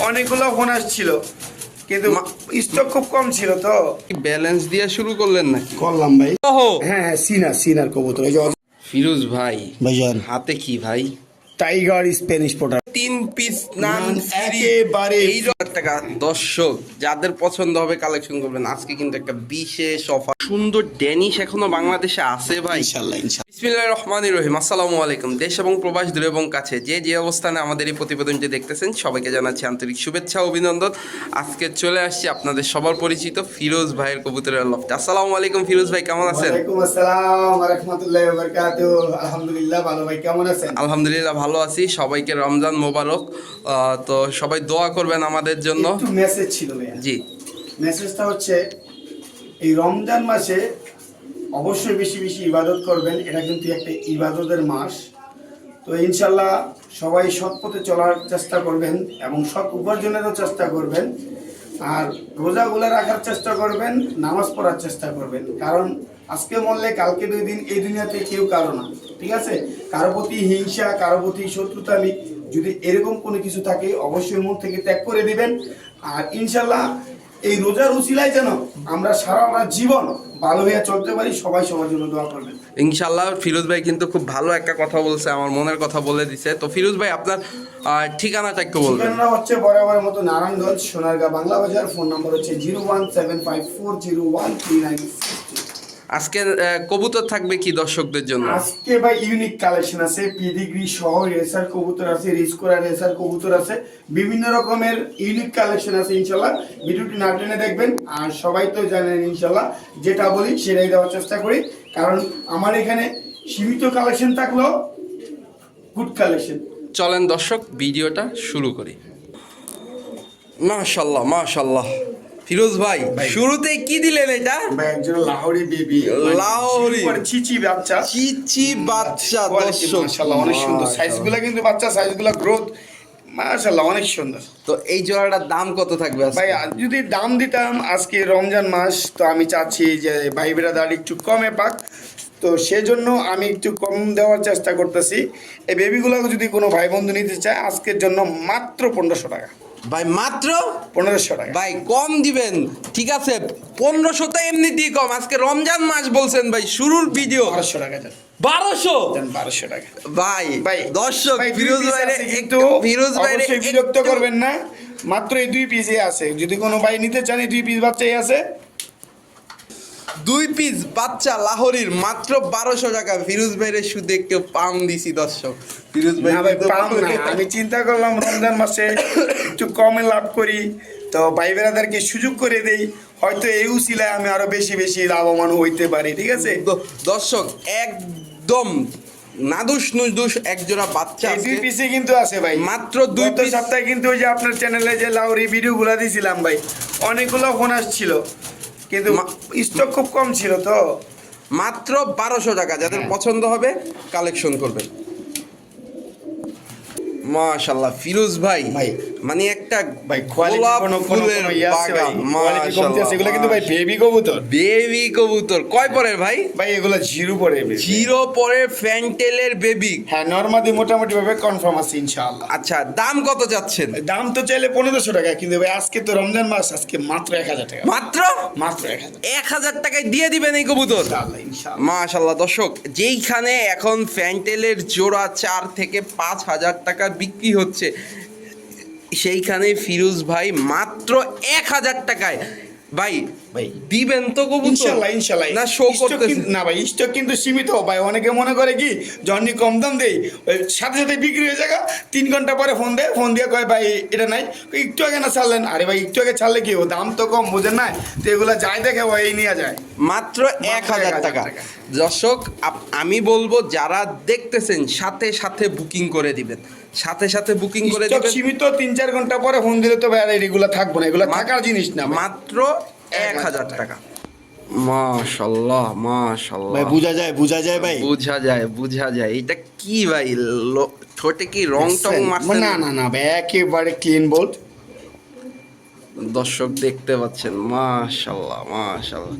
অনেকগুলো ফোন আসছিল কিন্তু স্টক খুব কম ছিল তো। ব্যালেন্স দিয়ে শুরু করলেন নাকি? করলাম ভাই। ওহো। হ্যাঁ হ্যাঁ সিনার সিনার কবুতর ফিরোজ ভাই ভাইজান। হাতে কি ভাই? টাইগার স্প্যানিশ পোটার তিন পিস নান একেবারে টাকা দর্শক যাদের পছন্দ হবে কালেকশন করবেন। আজকে কিন্তু একটা বিশেষ অফার সুন্দর ড্যানিশ এখনও বাংলাদেশে আছে ভাই। ইনশাল্লাহ ইনশাল্লাহ। বিসমিল্লাহির রহমানির রহিম। আসসালামু আলাইকুম। দেশ এবং প্রবাস দূরে এবং কাছে যে যে অবস্থানে আমাদের এই প্রতিবেদনটি দেখতেছেন সবাইকে জানাচ্ছি আন্তরিক শুভেচ্ছা ও অভিনন্দন। আজকে চলে আসছি আপনাদের সবার পরিচিত ফিরোজ ভাইয়ের কবুতরের লফটে। আসসালামু আলাইকুম ফিরোজ ভাই কেমন আছেন? ওয়ালাইকুম আসসালাম ওয়া রাহমাতুল্লাহি ওয়া বারাকাতুহু। আলহামদুলিল্লাহ ভালো ভাই কেমন আছেন? আলহামদুলিল্লাহ ভালো আছি সবাইকে রমজান মোবারক। তো সবাই দোয়া করবেন আমাদের জন্য। মেসেজ ছিল জি। মেসেজটা হচ্ছে এই রমজান মাসে অবশ্যই বেশি বেশি ইবাদত করবেন। এটা কিন্তু একটা ইবাদতের মাস। তো ইনশাল্লাহ সবাই সৎ পথে চলার চেষ্টা করবেন এবং সৎ উপার্জনেরও চেষ্টা করবেন। আর রোজা রোজাগুলো রাখার চেষ্টা করবেন, নামাজ পড়ার চেষ্টা করবেন। কারণ আজকে মরলে কালকে দুই দিন এই দুনিয়াতে কেউ কারও না, ঠিক আছে? কারও প্রতি হিংসা, কারও প্রতি শত্রুতামি যদি এরকম কোনো কিছু থাকে, অবশ্যই মন থেকে ত্যাগ করে দিবেন। আর ইনশাল্লাহ এই রোজার উচিলায় যেন আমরা সারা আমার জীবন ভালো হয়ে চলতে পারি সবাই সবার জন্য দোয়া করবেন। ইনশাল্লাহ ফিরোজ ভাই কিন্তু খুব ভালো একটা কথা বলছে আমার মনের কথা বলে দিছে। তো ফিরোজ ভাই আপনার ঠিকানাটা একটু বলবেন। ঠিকানা হচ্ছে বরাবর মতো নারায়ণগঞ্জ সোনারগাঁ বাংলা বাজার ফোন নম্বর হচ্ছে zero one seven five four zero one three nine আজকে আহ, কবুতর থাকবে কি দর্শকদের জন্য? আজকে ভাই ইউনিক কালেকশন আছে পিডিগ্রি সহ রেসার কবুতর আছে রিচ করা রেসার কবুতর আছে বিভিন্ন রকমের ইউনিক কালেকশন আছে ইনশাল্লাহ। ভিডিওটি না টেনে দেখবেন আর সবাই তো জানেন ইনশাল্লাহ যেটা বলি সেটাই দেওয়ার চেষ্টা করি। কারণ আমার এখানে সীমিত কালেকশন থাকলেও গুড কালেকশন চলেন দর্শক ভিডিওটা শুরু করি। মাশাল্লাহ মাশাল্লাহ। ফিরোজ ভাই শুরুতে কি দিলেন এটা? একজন লাহোরি বেবি। লাহোরি। চিচি বাচ্চা। চিচি বাচ্চা দর্শক। মাশাআল্লাহ অনেক সুন্দর। সাইজগুলো কিন্তু বাচ্চা সাইজগুলো গ্রোথ মাশাআল্লাহ অনেক সুন্দর। তো এই জোড়াটার দাম কত থাকবে? ভাই যদি দাম দিতাম আজকে রমজান মাস তো আমি চাচ্ছি যে ভাই বেড়াদার একটু কমে পাক। তো সেজন্য আমি একটু কম দেওয়ার চেষ্টা করতেছি। এই বেবিগুলো যদি কোনো ভাই বন্ধু নিতে চায় আজকের জন্য মাত্র পনেরোশো টাকা। ভাই মাত্র পনেরোশো টাকা। ভাই কম দিবেন ঠিক আছে? পনেরোশো তো এমনিতেই কম। আজকে রমজান মাস বলছেন ভাই শুরুর ভিডিও। বারোশো টাকা বারোশো? বারোশো টাকা। ভাই ভাই দর্শক ভাই, ফিরোজ ভাইরে একটু ফিরোজ ভাইরে বিরক্ত করবেন না। মাত্র এই দুই পিসে আছে। যদি কোনো ভাই নিতে চান এই দুই পিস বাচ্চাই আছে। দুই পিস বাচ্চা লাহোরির মাত্র বারোশো টাকা। ফিরোজ ভাইরে শুধু একটু পাম দিছি দর্শক। ফিরোজ ভাই আমি চিন্তা করলাম রমজান মাসে একটু কমে লাভ করি। তো ভাই বেড়াদারকে সুযোগ করে দেই। হয়তো এই উচিলায় আমি আরও বেশি বেশি লাভবান হইতে পারি ঠিক আছে? দর্শক একদম নাদুস নুদুস এক জোড়া বাচ্চা দুই পিসে কিন্তু আছে ভাই। মাত্র দুই সপ্তাহে কিন্তু ওই যে আপনার চ্যানেলে যে লাউরি ভিডিওগুলো দিয়েছিলাম ভাই অনেকগুলো ফোন আসছিল। কিন্তু স্টক খুব কম ছিল তো। মাত্র বারোশো টাকা। যাদের পছন্দ হবে কালেকশন করবেন। মাশাল্লাহ ফিরোজ ভাই। ভাই। মানে একটা ভাই গোলাপ ফুলের ইয়ে বাগান আছে এগুলো কিন্তু ভাই বেবি কবুতর। বেবি কবুতর। কয় পরের ভাই? ভাই এগুলো জিরো পরে জিরো পরে ফ্যান্টেলের বেবি হ্যাঁ নর্মাদি মোটামুটি ভাবে কনফার্ম আছে ইনশাআল্লাহ। আচ্ছা দাম কত যাচ্ছেন? দাম তো চাইলে পনেরোশো টাকা কিন্তু ভাই আজকে তো রমজান মাস আজকে মাত্র এক হাজার টাকা। মাত্র? মাত্র এক হাজার। এক হাজার টাকায় দিয়ে দিবেন এই কবুতর? মাশাল্লাহ দর্শক যেইখানে এখন ফ্যান্টেলের জোড়া চার থেকে পাঁচ হাজার টাকা বিক্রি হচ্ছে। সেইখানে ফিরোজ ভাই মাত্র এক হাজার টাকায়। ভাই ভাই দিবেন তো কবুতর। ইনশাআল্লাহ ইনশাআল্লাহ না শো না ভাই স্টক কিন্তু সীমিত। ভাই অনেকে মনে করে কি কম দাম দেই সাথে সাথে বিক্রি হয়ে তিন ঘণ্টা পরে ফোন দেয় ফোন দিয়ে কয় ভাই এটা নাই। একটু আগে না ছাড়লেন? আরে ভাই একটু আগে ছাড়লে কি ও দাম তো কম বোঝেন না তো এগুলো যাই দেখে ভাই নিয়ে যায়। মাত্র এক হাজার টাকা। দর্শক আমি বলব যারা দেখতেছেন সাথে সাথে বুকিং করে দিবেন। সাথে সাথে বুকিং করে দিবেন। সীমিত তিন চার ঘণ্টা পরে ফোন দিলে তো ভাই এগুলো থাকব না এগুলো থাকার জিনিস না মাত্র এক হাজার টাকা। মাশাল্লাহ মাশাল্লাহ। ভাই বোঝা যায় বোঝা যায় ভাই। বুঝা যায় বুঝা যায়। এটা কি ভাই? লো- ঠোঁটে কি রং টং মারছেন না না না ভাই একেবারে ক্লিন বোল্ট দর্শক দেখতে পাচ্ছেন। মাশাল্লাহ মাশাল্লাহ।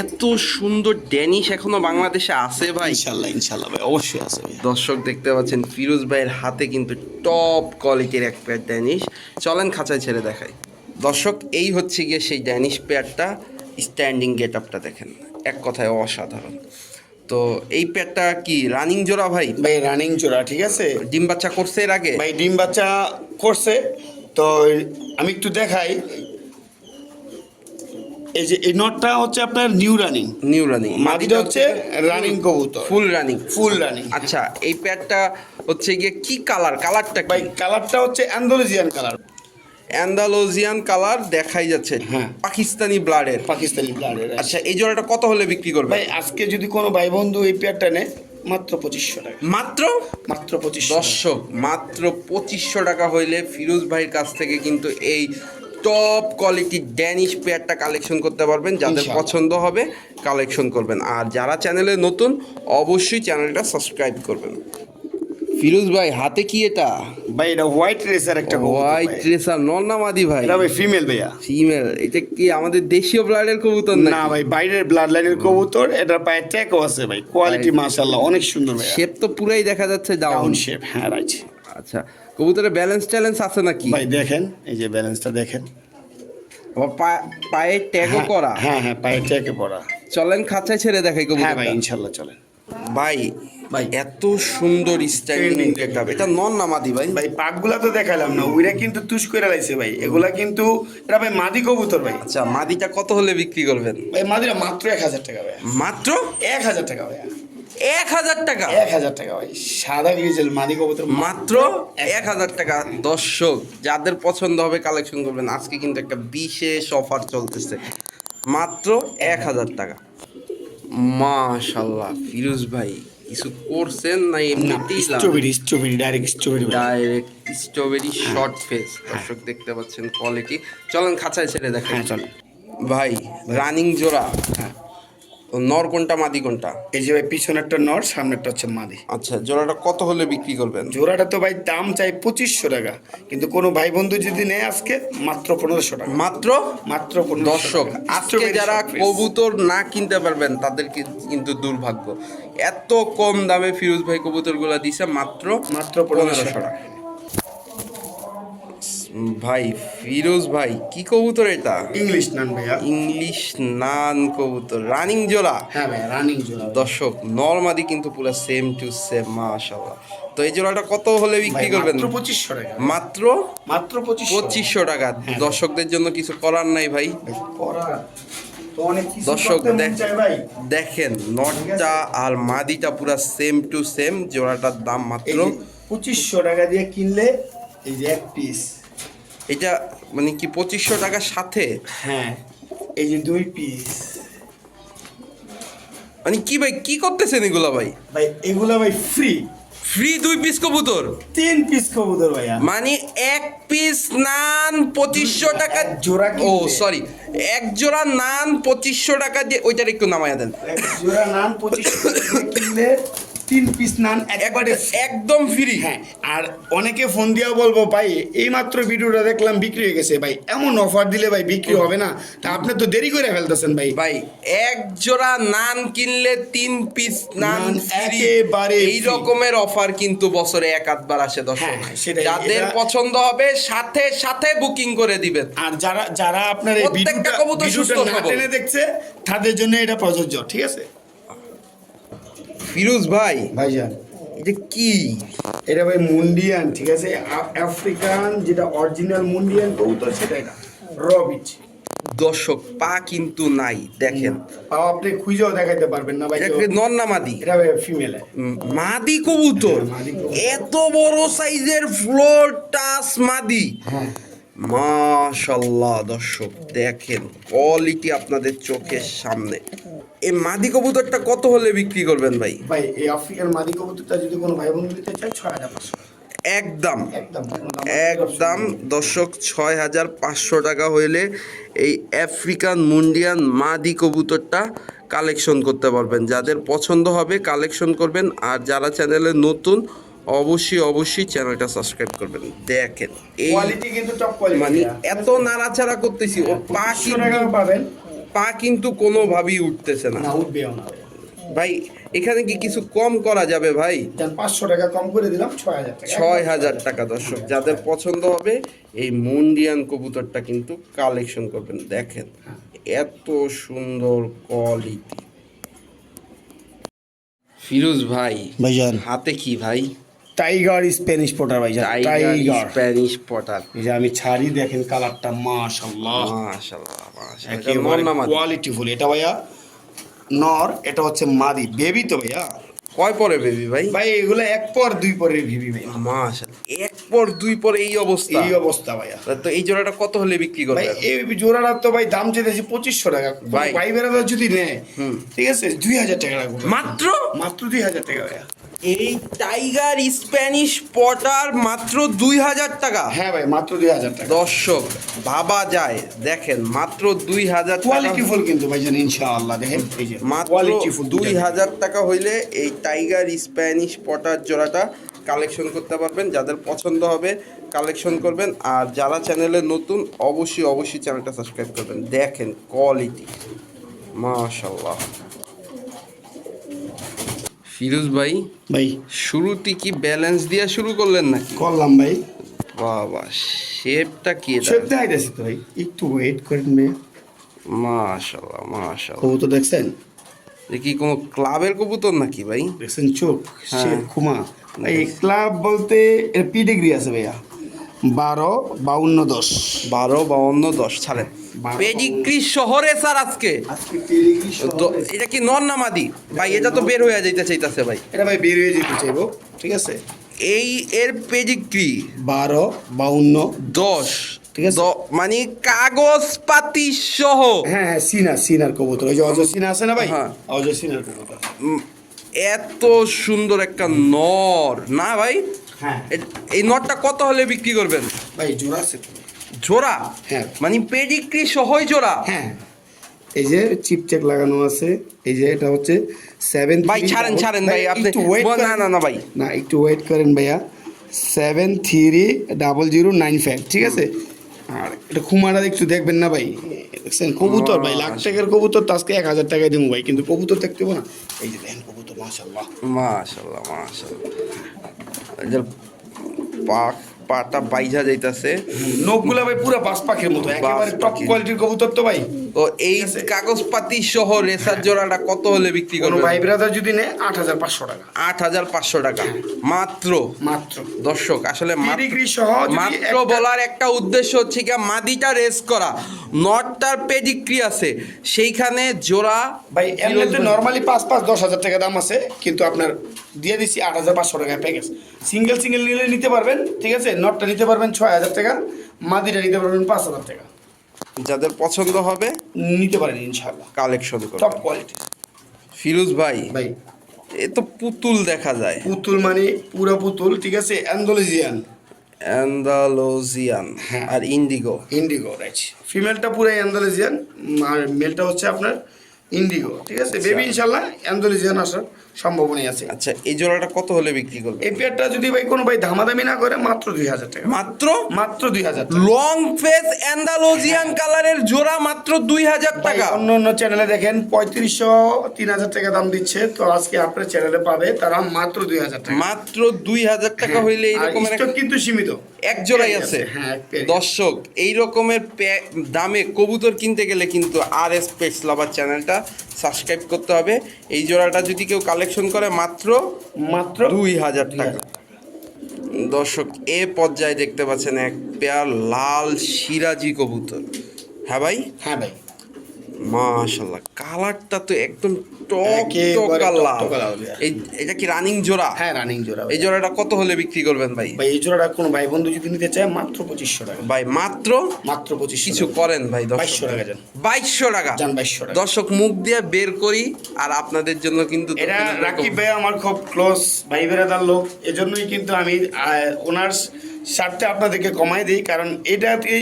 এত সুন্দর ড্যানিশ এখনও বাংলাদেশে আছে ভাই? ইনশাল্লাহ ইনশাল্লাহ ভাই অবশ্যই আছে দর্শক দেখতে পাচ্ছেন ফিরোজ ভাইয়ের হাতে কিন্তু টপ কোয়ালিটির এক পেয়ার ড্যানিশ। চলেন খাঁচায় ছেড়ে দেখাই। দর্শক এই হচ্ছে গিয়ে সেই ড্যানিশ পেয়ারটা স্ট্যান্ডিং গেট আপটা দেখেন এক কথায় অসাধারণ। তো এই পেয়ারটা কি রানিং জোড়া ভাই? ভাই রানিং জোড়া ঠিক আছে? ডিম বাচ্চা করছে এর আগে? ভাই ডিম বাচ্চা করছে। তো আমি একটু দেখাই এই যে এই নটটা হচ্ছে আপনার নিউ রানিং নিউ রানিং মাদিটা হচ্ছে রানিং কবুতর। ফুল রানিং ফুল রানিং আচ্ছা এই পেয়ারটা হচ্ছে গিয়ে কি কালার কালারটা ভাই কালারটা হচ্ছে অ্যান্ডোলজিয়ান কালার অ্যান্ডালোজিয়ান কালার দেখাই যাচ্ছে হ্যাঁ। পাকিস্তানি ব্লাডের পাকিস্তানি ব্লাডের আচ্ছা। এই জোড়াটা কত হলে বিক্রি করবে? ভাই আজকে যদি কোনো ভাই বন্ধু এই পেয়ারটা নেয় মাত্র পঁচিশশো টাকা। মাত্র? মাত্র পঁচিশশো দর্শক মাত্র পঁচিশশো টাকা হইলে ফিরোজ ভাইয়ের কাছ থেকে কিন্তু এই টপ কোয়ালিটির ড্যানিশ পেয়ারটা কালেকশন করতে পারবেন যাদের পছন্দ হবে কালেকশন করবেন। আর যারা চ্যানেলে নতুন অবশ্যই চ্যানেলটা সাবস্ক্রাইব করবেন। ফিরোজ ভাই হাতে কি এটা? ভাই এটা হোয়াইট রেসার একটা হোয়াইট ভাই। ট্রেসার নর্নামাদি ভাই। এটা ভাই ফিমেল ভাইয়া। ফিমেল এটা কি আমাদের দেশীয় ব্লাডের কবুতর না না ভাই বাইরের ব্লাড লাইনের কবুতর এটা পায়ে ট্যাগও আছে ভাই। কোয়ালিটি মাশাআল্লাহ অনেক সুন্দর ভাইয়া। শেপ তো পুরাই দেখা যাচ্ছে ডাউন শেপ হ্যাঁ রাইট আচ্ছা কবুতরের ব্যালেন্স ট্যালেন্স আছে নাকি? ভাই দেখেন এই যে ব্যালেন্সটা দেখেন। পায়ে ট্যাগও হ্যাঁ, করা। হ্যাঁ হ্যাঁ পায়ে ট্যাগে পড়া চলেন খাঁচায় ছেড়ে দেখাই কবুতর হ্যাঁ ভাই ইনশাল্লাহ চলেন। ভাই ভাই। এত সুন্দর স্ট্যান্ডিং গেটআপ এটা নন নামাদি ভাই। ভাই পাকগুলা তো দেখালাম না ওইটা কিন্তু তুষ করে লাইছে ভাই। এগুলা কিন্তু এটা ভাই মাদি কবুতর ভাই। আচ্ছা মাদিটা কত হলে বিক্রি করবেন? ভাই মাদিরা মাত্র এক হাজার টাকা ভাই মাত্র? এক হাজার টাকা ভাই এক হাজার টাকা। এক হাজার টাকা ভাই সাদা গ্রিজেল মাদি কবুতর মাত্র এক হাজার টাকা। দর্শক যাদের পছন্দ হবে কালেকশন করবেন আজকে কিন্তু একটা বিশেষ অফার চলতেছে। মাত্র এক হাজার টাকা। মাশাল্লাহ ফিরোজ ভাই কিছু করছেন না এমনিতেই strawberry strawberry direct strawberry direct strawberry short face দর্শক দেখতে পাচ্ছেন কোয়ালিটি চলেন খাঁচায় ছেড়ে দেখেন হ্যাঁ চল ভাই রানিং জোড়া। হ্যাঁ। নর কোনটা মাদি কোনটা? এই যে ভাই পিছনেরটা নর সামনেরটা হচ্ছে মাদি। আচ্ছা জোড়াটা কত হলে বিক্রি করবেন? জোড়াটা তো ভাই দাম চাই পঁচিশশো টাকা কিন্তু কোনো ভাই বন্ধু যদি নেয় আজকে মাত্র পনেরোশো টাকা। মাত্র? মাত্র দর্শক আজকে যারা কবুতর না কিনতে পারবেন তাদেরকে কিন্তু দুর্ভাগ্য। এত কম দামে ফিরোজ ভাই কবুতরগুলো দিছে মাত্র মাত্র পনেরোশো টাকা। ভাই ফিরোজ ভাই কি কবুতর এটা? ইংলিশ নান ভাইয়া। ইংলিশ নান কবুতর রানিং জোড়া? হ্যাঁ ভাই রানিং জোড়া। দর্শক নর্মাদি কিন্তু পুরো সেম টু সেম মাশাআল্লাহ। তো এই জোড়াটা কত হলে বিক্রি করবেন? মাত্র পঁচিশশো টাকা। মাত্র? মাত্র পঁচিশশো। পঁচিশশো টাকা। দর্শকদের জন্য কিছু করার নাই ভাই। দর্শক দর্শক দেখেন নটটা আর মাদিটা পুরা সেম টু সেম জোড়াটার দাম মাত্র পঁচিশশো টাকা দিয়ে কিনলে এই যে এক পিস এটা মানে কি পঁচিশশো টাকার সাথে? হ্যাঁ এই যে দুই পিস মানে কি ভাই কি করতেছেন এগুলা ভাই? ভাই এগুলা ভাই ফ্রি ফ্রি দুই পিস কবুতর? তিন পিস কবুতর ভাইয়া। মানে এক পিস নান পঁচিশশো টাকা জোড়া ও সরি এক জোড়া নান পঁচিশশো টাকা দিয়ে ওইটার একটু নামাইয়া দেন। এক জোড়া নান পঁচিশশো কিনলে তিন পিস নান একবারে একদম ফ্রি হ্যাঁ আর অনেকে ফোন দিয়া বলব ভাই এই মাত্র ভিডিওটা দেখলাম বিক্রি হয়ে গেছে। ভাই এমন অফার দিলে ভাই বিক্রি হবে না। তা আপনি তো দেরি করে ফেলতেছেন ভাই। ভাই এক জোড়া নান কিনলে তিন পিস নান একেবারে এই রকমের অফার কিন্তু বছরে এক আধবার আসে দর্শক হ্যাঁ, যাদের পছন্দ হবে সাথে সাথে বুকিং করে দিবেন। আর যারা যারা আপনার এই ভিডিওটা কবুতর সুস্থ দেখছে তাদের জন্য এটা প্রযোজ্য ঠিক আছে? ফিরোজ ভাই ভাইজান। এটা কি? এটা ভাই মুন্ডিয়ান ঠিক আছে? আফ্রিকান যেটা অরিজিনাল মুন্ডিয়ান কবুতর সেটা এটা। রবিচ দর্শক পা কিন্তু নাই দেখেন। পাও আপনি খুঁজেও দেখাইতে পারবেন না ভাই এটা নন না মাদি? এটা ভাই ফিমেল হ্যাঁ, মাদি কবুতর। এত বড় সাইজের ফ্লোর টাস মাদি। হ্যাঁ। মাশাল্লাহ দর্শক দেখেন কোয়ালিটি আপনাদের চোখের সামনে। এই মাদি কবুতরটা কত হলে বিক্রি করবেন ভাই? ভাই এই আফ্রিকান মাদি কবুতরটা যদি কোনো ভাই বন্ধু নিতে চায় ছয় হাজার পাঁচশো। একদম। একদম একদম দর্শক ছয় হাজার পাঁচশো টাকা হইলে এই আফ্রিকান মুন্ডিয়ান মাদি কবুতরটা কালেকশন করতে পারবেন। যাদের পছন্দ হবে কালেকশন করবেন। আর যারা চ্যানেলে নতুন অবশ্যই অবশ্যই চ্যানেলটা সাবস্ক্রাইব করবেন। দেখেন এই কোয়ালিটি কিন্তু টপ কোয়ালিটি মানে এত নাড়াচাড়া করতেছি ওর পা পাঁচশো কিন্তু টাকা পাবেন। পা কিন্তু কোনোভাবেই উঠতেছে না। না উঠবেও না। ভাই এখানে কি কিছু কম করা যাবে ভাই? পাঁচশো টাকা কম করে দিলাম ছয় হাজার টাকা। ছয় হাজার টাকা দর্শক যাদের পছন্দ হবে এই মুন্ডিয়ান কবুতরটা কিন্তু কালেকশন করবেন। দেখেন এত সুন্দর কোয়ালিটি ফিরোজ ভাই ভাইজান। হাতে কি ভাই? টাইগার স্প্যানিশ পোটার ভাইজান টাইগার স্প্যানিশ পটার এই যে আমি ছাড়ি দেখেন কালারটা মাশাআল্লাহ। মাশাআল্লাহ মাশাআল্লাহ? কোয়ালিটি ফুল এটা ভাইয়া নর এটা হচ্ছে মাদি। বেবি তো ভাইয়া? কয় পরে বেবি ভাই? ভাই এগুলো এক পর দুই পরে ভিবি ভাই। মাশাআল্লাহ এক পর দুই পর এই অবস্থা। এই অবস্থা ভাইয়া। তো এই জোড়াটা কত হলে বিক্রি করবে? ভাই এই জোড়াটা তো ভাই দাম চেয়েছি পঁচিশশো টাকা। ভাই। ভাই বেড়াদা যদি নেয় হুম। ঠিক আছে? দুই হাজার টাকা রাখব মাত্র? মাত্র দুই হাজার টাকা ভাইয়া। এই টাইগার স্প্যানিশ পটার মাত্র দুই হাজার টাকা। হ্যাঁ ভাই মাত্র দুই হাজার টাকা। দর্শক ভাবা যায়। দেখেন মাত্র দুই হাজার টাকা। কোয়ালিটি ফুল কিন্তু ভাই জানি ইনশাআল্লাহ দেখেন মাত্র দুই হাজার টাকা। হইলে এই টাইগার স্প্যানিশ পটার জোড়াটা কালেকশন করতে পারবেন। যাদের পছন্দ হবে কালেকশন করবেন। আর যারা চ্যানেলে নতুন অবশ্যই অবশ্যই চ্যানেলটা সাবস্ক্রাইব করবেন। দেখেন কোয়ালিটি মাশাল্লাহ ফিরোজ ভাই ভাই। শুরুতে কি ব্যালেন্স দিয়ে শুরু করলেন নাকি? করলাম ভাই। বাবা শেপটা কি এটা? আইতেছে তো ভাই। একটু ওয়েট করেন ভাই। মাশাআল্লাহ মাশাআল্লাহ। কবুতর দেখছেন? এ কি কোনো ক্লাবের কবুতর নাকি ভাই? দেখছেন চোখ শেপ সে খুমা। এই ক্লাব বলতে এর পিডিগ্রি আছে ভাইয়া। বারো বাউন্ন দশ। বারো বাউন্ন দশ ছাড়েন। পেডিগ্রি শহরে স্যার আজকে? তো এটা কি নর না মাদি ভাই এটা তো বের হয়ে যাইতে চাইতেছে ভাই। এটা ভাই বের হয়ে যেতে চাইব ঠিক আছে? এই এর পেডিগ্রি? বারো বাউন্ন দশ। ঠিক আছে। মানে কাগজ পাতি সহ। হ্যাঁ হ্যাঁ সিনার সিনার কবুতর। ওই যে অজয় সিনা আছে না ভাই? হ্যাঁ। অজয় সিনার কবুতর। এত সুন্দর একটা নর। না ভাই হ্যাঁ। এই নটটা কত হলে বিক্রি করবেন? ভাই জোড়া আছে জোড়া? হ্যাঁ। মানে পেডিগ্রি সহই জোড়া? হ্যাঁ। এই যে চিপচেক লাগানো আছে এই যে এটা হচ্ছে সেভেন ভাই ছাড়েন ছাড়েন ভাই আপনি একটু ওয়েট করেন না না না ভাই। না একটু ওয়েট করেন ভাইয়া। Seven three double zero nine five ঠিক আছে? আর এটা খুমারা একটু দেখবেন না ভাই। দেখছেন কবুতর ভাই লাখ টাকার কবুতর তো আজকে এক হাজার টাকায় দেবো ভাই কিন্তু কবুতর দেখতে না। এই যে দেখেন কবুতর মাশাল্লাহ মাশাল্লাহ মাশাল্লাহ এদের পা পাটা বাইজা যাইতাছে। নখগুলা ভাই পুরো বাস পাখির মতো একেবারে টপ কোয়ালিটির কবুতর তো ভাই। তো এই ঠিক আছে। কাগজ পাতি সহ রেসার জোড়াটা কত হলে বিক্রি করবে ভাই ব্রাদার যদি নেয় আট হাজার পাঁচশো টাকা। আট হাজার পাঁচশো টাকা। মাত্র? মাত্র। দর্শক আসলে মাত্র- বলার একটা উদ্দেশ্য হচ্ছে কি মাদিটা রেস করা। নটটার পেডিগ্রি আছে। সেইখানে জোড়া ভাই এমনিতে নর্মালি পাঁচ পাঁচ দশ হাজার টাকা দাম আছে কিন্তু আপনার দিয়ে দিচ্ছি আট হাজার পাঁচশো টাকা প্যাকেজ সিঙ্গেল সিঙ্গেল নিলে নিতে পারবেন ঠিক আছে? নটটা নিতে পারবেন ছয় হাজার টাকা মাদিটা নিতে পারবেন পাঁচ হাজার টাকা। যাদের পছন্দ হবে নিতে পারেন ইনশাল্লাহ কালেকশন টপ কোয়ালিটি ফিরোজ ভাই ভাই। এ তো পুতুল দেখা যায়। পুতুল মানে পুরা পুতুল ঠিক আছে? অ্যান্ডোলেজিয়ান। অ্যান্দালোজিয়ান হ্যাঁ। আর ইন্ডিগো। ইন্ডিগো রাইট ফিমেলটা পুরো অ্যান্ডোলেজিয়ান আর মেলটা হচ্ছে আপনার ইন্ডিগো ঠিক আছে? বেবি ইনশাল্লাহ অ্যান্ডোলেজিয়ান আসার সম্ভাবনাই আছে। আচ্ছা এই জোড়াটা কত হলে বিক্রি করবে? এই পেয়ারটা যদি ভাই কোনো ভাই দামাদামি না করে মাত্র দুই হাজার টাকা। মাত্র? মাত্র দুই হাজার টাকা। লং ফেস অ্যান্ডালোজিয়ান কালারের জোড়া মাত্র দুই হাজার টাকা। অন্য অন্য চ্যানেলে দেখেন পঁয়ত্রিশশো তিন হাজার টাকা দাম দিচ্ছে। তো আজকে আপনার চ্যানেলে পাবে তারা মাত্র দুই হাজার টাকা। মাত্র দুই হাজার টাকা হইলে আর এইরকম stock কিন্তু সীমিত। এক জোড়াই আছে। হ্যাঁ দর্শক এই রকমের দামে কবুতর কিনতে গেলে কিন্তু আর এস পেক্স লাভার চ্যানেলটা সাবস্ক্রাইব করতে হবে। এই জোড়াটা যদি কেউ কালেকশন করে মাত্র মাত্র দুই হাজার টাকা। দর্শক এ পর্যায়ে দেখতে পাচ্ছেন এক পেয়ার লাল সিরাজি কবুতর। হ্যাঁ ভাই? হ্যাঁ ভাই। কালারটা তো একদম টক টকা লাল এটা কি রানিং জোড়া? হ্যাঁ রানিং জোড়া এই জোড়াটা কত হলে বিক্রি করবেন ভাই? ভাই এই জোড়াটা কোনো ভাই বন্ধু যদি নিতে চায় মাত্র টাকা। ভাই মাত্র? মাত্র কিছু করেন ভাই টাকা যান। টাকা? যান টাকা। দর্শক মুখ দিয়ে বের করি আর আপনাদের জন্য কিন্তু এটা রাকিব ভাই আমার খুব ক্লোজ ভাই বেড়াদার লোক। এজন্যই কিন্তু আমি ওনার স্বার্থে আপনাদেরকে কমাই দিই কারণ এটাতে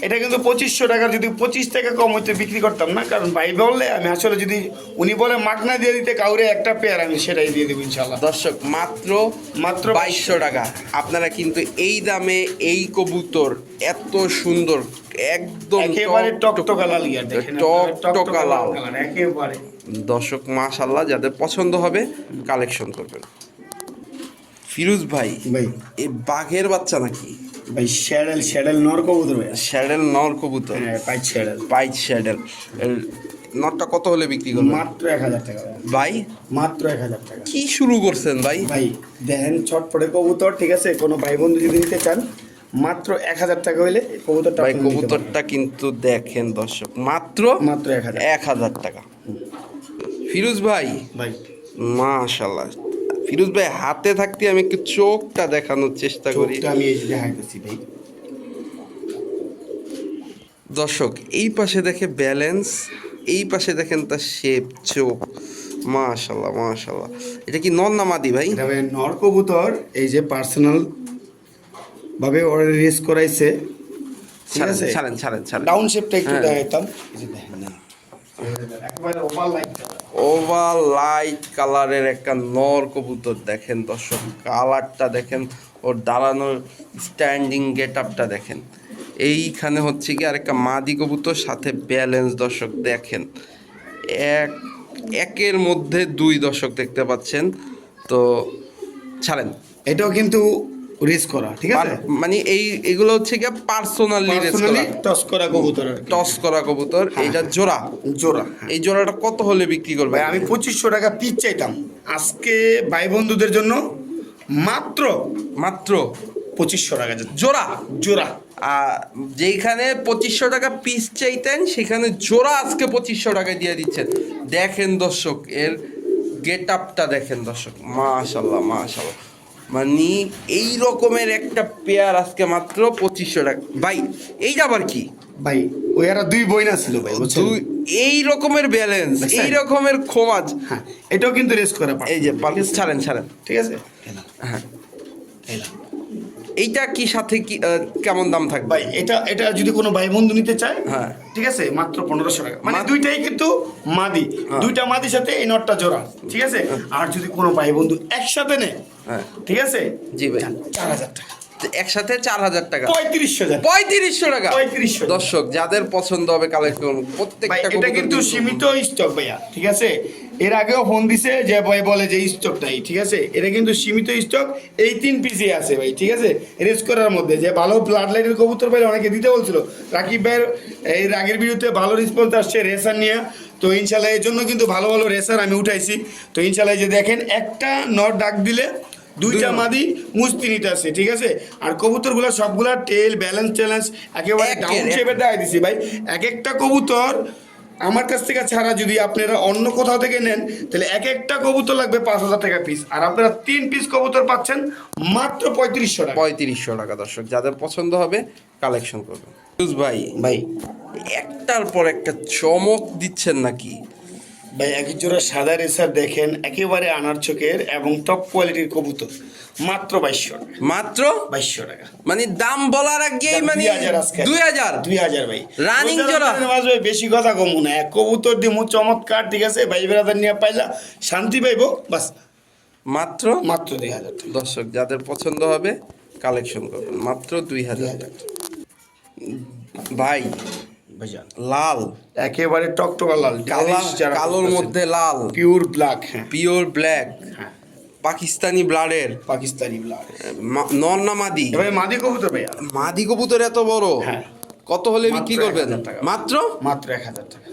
এটা কিন্তু পঁচিশশো টাকা যদি পঁচিশ টাকা কম হইতে বিক্রি করতাম না কারণ ভাই বললে আমি আসলে যদি উনি বলে মাগনা দিয়ে দিতে কাউরে একটা পেয়ার আমি সেটাই দিয়ে দেবো ইনশাল্লাহ দর্শক মাত্র মাত্র বাইশশো টাকা। আপনারা কিন্তু এই দামে এই কবুতর এত সুন্দর একদম একেবারে টক- টকটকা লাল টকটকা লাল। একেবারে। দর্শক মাশাল্লাহ যাদের পছন্দ হবে কালেকশন করবেন। ফিরোজ ভাই ভাই। এই বাঘের বাচ্চা নাকি? ভাই শ্যাডেল শ্যাডেল নর কবুতর ভাই। শ্যাডেল নর কবুতর। হ্যাঁ পাইট শ্যাডেল। পাইট শ্যাডেল। নটটা কত হলে বিক্রি করবেন? মাত্র এক হাজার টাকা ভাই। মাত্র এক হাজার টাকা। কি শুরু করছেন ভাই? ভাই দেখেন ছটপটে কবুতর ঠিক আছে? কোনো ভাই বন্ধু যদি নিতে চান মাত্র এক হাজার টাকা হইলে কবুতরটা ভাই। কবুতরটা কিন্তু দেখেন দর্শক মাত্র মাত্র এক হাজার। এক হাজার টাকা। ফিরোজ ভাই ভাই। মাশাল্লাহ ফিরোজ ভাই হাতে থাকতে আমি একটু চোখটা দেখানোর চেষ্টা করি। আমি এই দেখাইতেছি ভাই। দর্শক এই পাশে দেখে ব্যালেন্স এই পাশে দেখেন তার শেপ চোখ। মাশাল্লাহ মাশাল্লাহ। এটা কি নামাদি ভাই? এটা ভাই নর কবুতর এই যে পার্সোনাল ভাবে ওরা রেস করাইছে। ছাড়েন ছাড়েন ছাড়েন ডাউন শেপটা একটু হ্যাঁ। দেখাইতাম। এই যে দেখেন না। একেবারে ওভার লাইট ওভার লাইট কালারের একটা নর কবুতর দেখেন, দর্শক। কালারটা দেখেন, ওর দাঁড়ানোর স্ট্যান্ডিং গেট আপটা দেখেন। এইখানে হচ্ছে কি আরেকটা মাদি কবুতর, সাথে ব্যালেন্স দর্শক দেখেন। এক, একের মধ্যে দুই দর্শক দেখতে পাচ্ছেন। তো ছাড়েন। এটাও কিন্তু রেস করা ঠিক আছে? মানে এই এগুলো হচ্ছে কি পার্সোনালি পার্সোনালি টস করা। কবুতর টস করা কবুতর এটা জোড়া। জোড়া হ্যাঁ। এই জোড়াটা কত হলে বিক্রি করবে? ভাই আমি পঁচিশশো টাকা পিস চাইতাম। আজকে ভাই বন্ধুদের জন্য মাত্র মাত্র পঁচিশশো টাকা। জোড়া। জোড়া? যেখানে পঁচিশশো টাকা পিস চাইতেন সেখানে জোড়া আজকে পঁচিশশো টাকায় দিয়ে দিচ্ছেন। দেখেন দর্শক এর গেট আপটা দেখেন দর্শক। মাশাল্লাহ মাশাল্লাহ। মানে এই রকমের একটা পেয়ার আজকে মাত্র পঁচিশশো টাকা। ভাই এই আবার কি? ভাই ওই আর দুই বইনা ছিল ভাই? দুই এই রকমের ব্যালেন্স এই রকমের খোমাজ হ্যাঁ এটাও কিন্তু রেস্ট করা পারে এই যে পালিস ছাড়েন ছাড়েন। ঠিক আছে? হ্যাঁ। এইটা কি সাথে কি কেমন দাম থাকবে? ভাই এটা এটা যদি কোনো ভাই বন্ধু নিতে চায় হ্যাঁ। ঠিক আছে মাত্র পনেরোশো টাকা। মানে দুইটাই কিন্তু মাদি। হ্যাঁ। দুইটা মাদির সাথে এই নটটা জোড়া ঠিক আছে? আর যদি কোনো ভাই বন্ধু একসাথে নেয় হ্যাঁ। ঠিক আছে? জি ভাই। চার হাজার টাকা। একসাথে চার হাজার টাকা। পঁয়ত্রিশশো পঁয়ত্রিশশো টাকা। পঁয়ত্রিশশো। দর্শক যাদের পছন্দ হবে কালেক্ট করুন প্রত্যেকটা এটা কিন্তু সীমিত স্টক ভাইয়া ঠিক আছে? এর আগেও ফোন দিছে যে ভাই বলে যে স্টক নাই ঠিক আছে? এটা কিন্তু সীমিত স্টক এই তিন পিসে আছে ভাই ঠিক আছে? রেস করার মধ্যে যে ভালো ব্লাড লাইনের কবুতর ভাই অনেকে দিতে বলছিল। রাকিব ভাইয়ের এই রাগের বিরুদ্ধে ভালো রেসপন্স আসছে রেসার নিয়ে। তো ইনশাল্লাহ এর জন্য কিন্তু ভালো ভালো রেসার আমি উঠাইছি। তো ইনশাল্লাহ যে দেখেন একটা নট ডাক দিলে দুইটা মাদি মুস্তি নিতে আসছে ঠিক আছে? আর কবুতরগুলো সবগুলা টেল ব্যালেন্স ট্যালেন্স একেবারে ডাউন। শেপে দেখাই দিছি ভাই। এক একটা কবুতর আমার কাছ থেকে ছাড়া যদি আপনারা অন্য কোথাও থেকে নেন তাহলে এক একটা কবুতর লাগবে পাঁচ হাজার টাকা পিস আর আপনারা তিন পিস কবুতর পাচ্ছেন মাত্র পঁয়ত্রিশশো টাকা। পঁয়ত্রিশশো টাকা দর্শক যাদের পছন্দ হবে কালেকশন করবেন। ভাই ভাই। একটার পর একটা চমক দিচ্ছেন নাকি? ভাই এক জোড়া সাদা রেসার দেখেন একেবারে আনার চোখের এবং টপ কোয়ালিটির কবুতর। মাত্র বাইশশো মাত্র? বাইশশো টাকা। মানে দাম বলার আগেই মানে দুই হাজার আজকে। দুই হাজার? ভাই। রানিং জোড়া। ভাই বেশি কথা কম না। এক কবুতর দিমু চমৎকার ঠিক আছে? ভাই বেড়াদার নিয়ে পাইলা শান্তি পাইবো বাস। মাত্র? মাত্র দুই হাজার দর্শক যাদের পছন্দ হবে কালেকশন করবেন। মাত্র দুই হাজার। হাজার টাকা। ভাই ভাইজান। লাল। একেবারে টকটকা লাল কালা কালোর মধ্যে লাল। পিওর ব্ল্যাক হ্যাঁ। পিওর ব্ল্যাক হ্যাঁ। পাকিস্তানি ব্লাডের। পাকিস্তানি নর না মাদি? এবারে মাদি কবুতর ভাইয়া? মাদি কবুতর এত বড়? হ্যাঁ। কত হলে বিক্রি করবেন? মাত্র? মাত্র এক হাজার টাকা।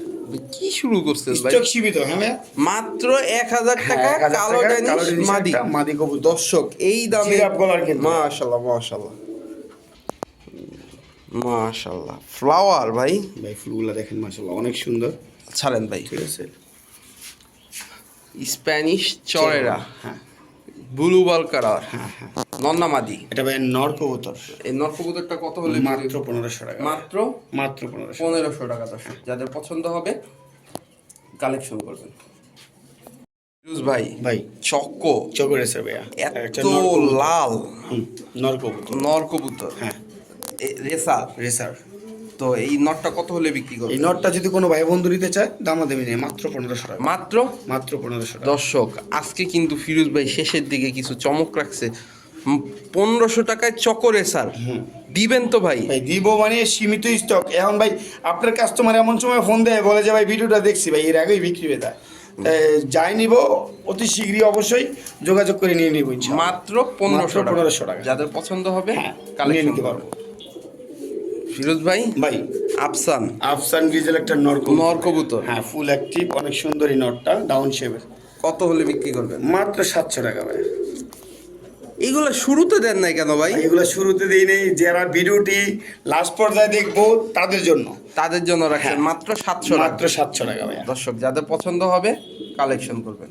কি শুরু করছেন ভাই? স্টক সীমিত হ্যাঁ মাত্র এক হাজার হ্যাঁ, টাকা 1000 কালো টাকা, কালো ড্যানিশ মাদি। মাদি কবুতর। দর্শক এই দামে জিরাফ গলার কিন্তু। মাশাল্লাহ মাশাল্লাহ। মাশাল্লাহ ফ্লাওয়ার ভাই। ভাই ফুলগুলো দেখেন মাশাআল্লাহ অনেক সুন্দর। ছাড়েন ভাই। ঠিক আছে। স্প্যানিশ চরেরা হ্যাঁ। ব্লু বল কালার হ্যাঁ হ্যাঁ। নন্না মাদি এটা ভাই নর কবুতর। এই নর কবুতরটা কত হলে মাত্র পনেরোশো টাকা। মাত্র? মাত্র পনেরোশো। পনেরোশো টাকা দর্শক। যাদের পছন্দ হবে কালেকশন করবেন। ভাই। ভাই। চক্কো চকর এসে ভাইয়া। এত লাল। নর কবুতর। নর কবুতর। হ্যাঁ। এ- রেসা রেসার। তো এই নটটা কত হলে বিক্রি এই নটটা যদি কোনো ভাই বন্ধু নিতে চায় দামা দেবে নেই মাত্র পনেরোশো টাকা। মাত্র? মাত্র পনেরোশো টাকা। দর্শক আজকে কিন্তু ফিরোজ ভাই শেষের দিকে কিছু চমক রাখছে। পনেরোশো টাকায় চকরে স্যার দিবেন তো ভাই। ভাই দিব মানে সীমিত স্টক। এখন ভাই আপনার কাস্টমার এমন সময় ফোন দেয় বলে যে ভাই ভিডিওটা দেখছি ভাই এর আগেই বিক্রি হয়ে যায়। যাই নিব অতি শীঘ্রই অবশ্যই যোগাযোগ করে নিয়ে নিব। মাত্র পনেরোশো পনেরোশো টাকা। যাদের পছন্দ হবে হ্যাঁ নিয়ে কালেকশন নিতে পারব। ফিরোজ ভাই? ভাই। আফসান। আফসান গ্রিজেল একটা নর নর কবুতর। হ্যাঁ ফুল অ্যাক্টিভ অনেক সুন্দর নটটা ডাউন শেপের কত হলে বিক্রি করবেন? মাত্র সাতশো টাকা ভাই। এগুলো শুরুতে দেন নাই কেন ভাই? এগুলো শুরুতে দিই নেই যারা ভিডিওটি লাস্ট পর্যায়ে দেখব তাদের জন্য। তাদের জন্য রাখছেন হ্যাঁ। মাত্র সাতশো মাত্র সাতশো টাকা ভাই দর্শক যাদের পছন্দ হবে কালেকশন করবেন।